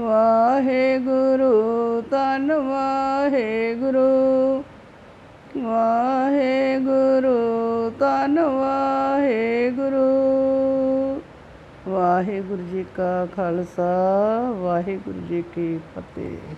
ਵਾਹਿਗੁਰੂ ਤਨ ਵਾਹਿਗੁਰੂ। ਵਾਹਿਗੁਰੂ ਤਨ ਵਾਹਿਗੁਰੂ। ਵਾਹਿਗੁਰੂ ਜੀ ਕਾ ਖਾਲਸਾ ਵਾਹਿਗੁਰੂ ਜੀ ਕੀ ਫਤਿਹ।